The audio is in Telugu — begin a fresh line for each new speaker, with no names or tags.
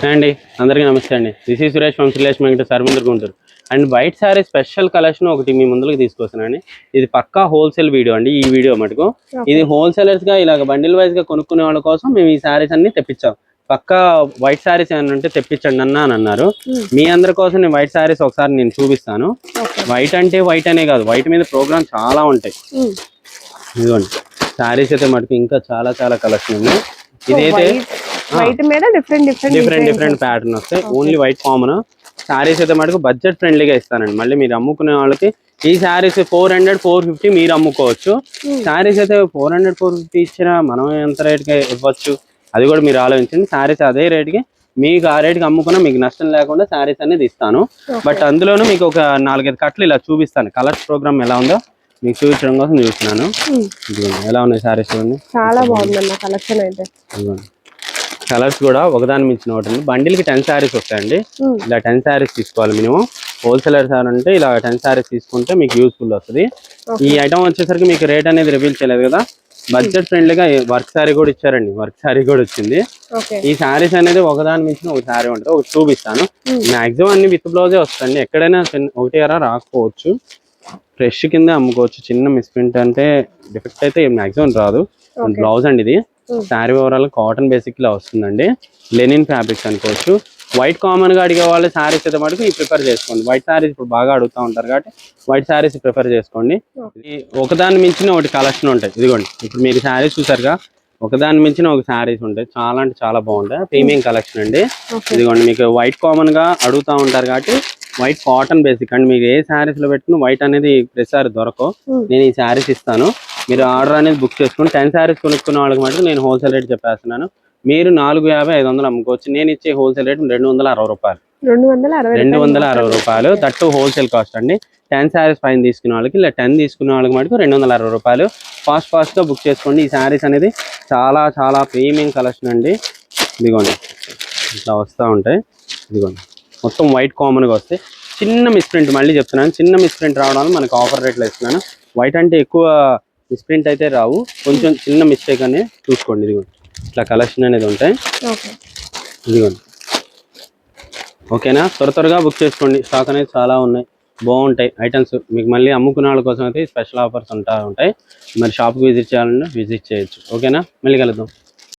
హాయ్ అండి. అందరికీ నమస్తే అండి. దిస్ ఈ Suresh Suresh Venkata సర్మందర్ Guntur. And white sari special collection ఒకటి మీ ముందుకు తీసుకొస్తున్నానండి ఇది పక్కా హోల్సేల్ వీడియో అండి ఈ వీడియో మటుకు. ఇది హోల్సేలర్స్గా ఇలాగ బండిల్ వైజ్గా కొనుక్కునే వాళ్ళ కోసం మేము ఈ సారీస్ అన్ని తెప్పించాం. పక్కా వైట్ సారీస్ ఏమైనా ఉంటే తెప్పించండి అన్న అని అన్నారు. మీ అందరి కోసం నేను వైట్ సారీస్ ఒకసారి నేను చూపిస్తాను. వైట్ అంటే వైట్ అనే కాదు వైట్ మీద ప్రోగ్రామ్ చాలా ఉంటాయి. ఇదిగోండి. సారీస్ అయితే మటుకు ఇంకా చాలా చాలా కలెక్షన్ ఉంది ఇదైతే
వైట్ మీద different different
different different pattern వస్తాయి. ఓన్లీ వైట్ కామన్ శారీస్ అయితే మటుకు బడ్జెట్ ఫ్రెండ్లీగా ఇస్తానండి మళ్ళీ మీరు అమ్ముకునే వాళ్ళకి ఈ saris four hundred four fifty మీరు అమ్ముకోవచ్చు. శారీస్ అయితే ఫోర్ హండ్రెడ్ ఫోర్ ఫిఫ్టీ ఇచ్చినా మనం ఎంత రేట్కి ఇవ్వచ్చు? అది కూడా మీరు ఆలోచించండి. శారీస్ అదే రేట్కి మీకు ఆ రేట్కి అమ్ముకున్నా మీకు నష్టం లేకుండా శారీస్ అనేది ఇస్తాను. బట్ అందులోనూ మీకు ఒక నాలుగైదు కట్లు ఇలా చూపిస్తాను. కలర్స్ ప్రోగ్రామ్ ఎలా ఉందో మీకు చూపించడం కోసం చూస్తున్నాను. ఇదిగోండి. ఎలా ఉన్నాయి శారీస్ చూడండి.
చాలా బాగుందన్న కలెక్షన్ అయితే.
కలర్స్ కూడా ఒకదాని మించిన ఒకటి బండిల్కి టెన్ శారీస్ వస్తాయండి. ఇలా టెన్ శారీస్ తీసుకోవాలి మినిమం. హోల్సేలర్ సార్ అంటే ఇలా టెన్ శారీస్ తీసుకుంటే మీకు యూస్ఫుల్ వస్తుంది. ఈ ఐటమ్ వచ్చేసరికి మీకు రేట్ అనేది రివీల్ చేయలేదు కదా. బడ్జెట్ ఫ్రెండ్లీగా వర్క్ శారీ కూడా ఇచ్చారండి. వర్క్ శారీ కూడా వచ్చింది. ఈ శారీస్ అనేది ఒకదాని మించిన ఒక శారీ ఉంటుంది. ఒకటి చూపిస్తాను. మాక్సిమం అన్ని విత్ బ్లౌజే వస్తాయండి. ఎక్కడైనా ఒకటి అరా రాకపోవచ్చు. ఫ్రెష్ కింద అమ్ముకోవచ్చు. చిన్న మిస్ప్రింట్ అంటే డిఫెక్ట్ అయితే మాక్సిమం రాదు. బ్లౌజ్ అండి ఇది. శారీ ఓవరాల్ కాటన్ బేసిక్ లా వస్తుందండి. లెనిన్ ఫ్యాబ్రిక్స్ అనుకోవచ్చు. వైట్ కామన్గా అడిగే వాళ్ళు శారీస్ అయితే మటుకు ఈ ప్రిఫర్ చేసుకోండి. వైట్ శారీస్ ఇప్పుడు బాగా అడుగుతూ ఉంటారు కాబట్టి వైట్ శారీస్ ప్రిఫర్ చేసుకోండి. ఈ ఒకదాని మించిన ఒకటి కలెక్షన్ ఉంటాయి. ఇదిగోండి ఇప్పుడు మీరు శారీస్ చూసారుగా ఒకదాని మించిన ఒక శారీస్ ఉంటాయి. చాలా అంటే చాలా బాగుంటాయి. ప్రీమియం కలెక్షన్ అండి. ఇదిగోండి మీకు వైట్ కామన్గా అడుగుతూ ఉంటారు కాబట్టి వైట్ కాటన్ బేసిక్ అండి. మీకు ఏ శారీస్లో పెట్టుకుని వైట్ అనేది ప్రతిసారి దొరకవు.
Hmm.
నేను ఈ శారీస్ ఇస్తాను. మీరు ఆర్డర్ అనేది బుక్ చేసుకుని టెన్ శారీస్ కొనుక్కున్న వాళ్ళకి మటుకు నేను హోల్సేల్ రేట్ చెప్పేస్తున్నాను. మీరు నాలుగు యాభై ఐదు వందలు అమ్ముకోవచ్చు. నేను ఇచ్చే హోల్సేల్ రేట్ రెండు వందల అరవై రూపాయలు.
రెండు వందల అరవై
రూపాయలు తట్టు హోల్సేల్ కాస్ట్ అండి. టెన్ శారీస్ పైన తీసుకునే వాళ్ళకి ఇలా టెన్ తీసుకునే వాళ్ళకి మటుకు రెండు వందల అరవై రూపాయలు. ఫాస్ట్ ఫాస్ట్గా బుక్ చేసుకోండి. ఈ శారీస్ అనేది చాలా చాలా ప్రీమియం కలెక్షన్ అండి. ఇదిగోండి. ఇట్లా వస్తూ ఉంటాయి. ఇదిగోండి. మొత్తం వైట్ కామన్గా వస్తాయి. చిన్న మిస్ప్రింట్ మళ్ళీ చెప్తున్నాను. చిన్న మిస్ప్రింట్ రావడం మనకు ఆఫర్ రేట్లో ఇస్తున్నాను. వైట్ అంటే ఎక్కువ మిస్ప్రింట్ అయితే రావు. కొంచెం చిన్న మిస్టేక్ అనేది చూసుకోండి. ఇదిగోండి ఇట్లా కలెక్షన్ అనేది ఉంటాయి. ఇదిగోండి ఓకేనా? త్వర త్వరగా బుక్ చేసుకోండి. స్టాక్ అనేది చాలా ఉన్నాయి. బాగుంటాయి ఐటమ్స్ మీకు మళ్ళీ అమ్ముకునే వాళ్ళ కోసం అయితే స్పెషల్ ఆఫర్స్ ఉంటా ఉంటాయి. మరి షాప్కి విజిట్ చేయాలంటే విజిట్ చేయొచ్చు. ఓకేనా? మళ్ళీ కలుద్దాం.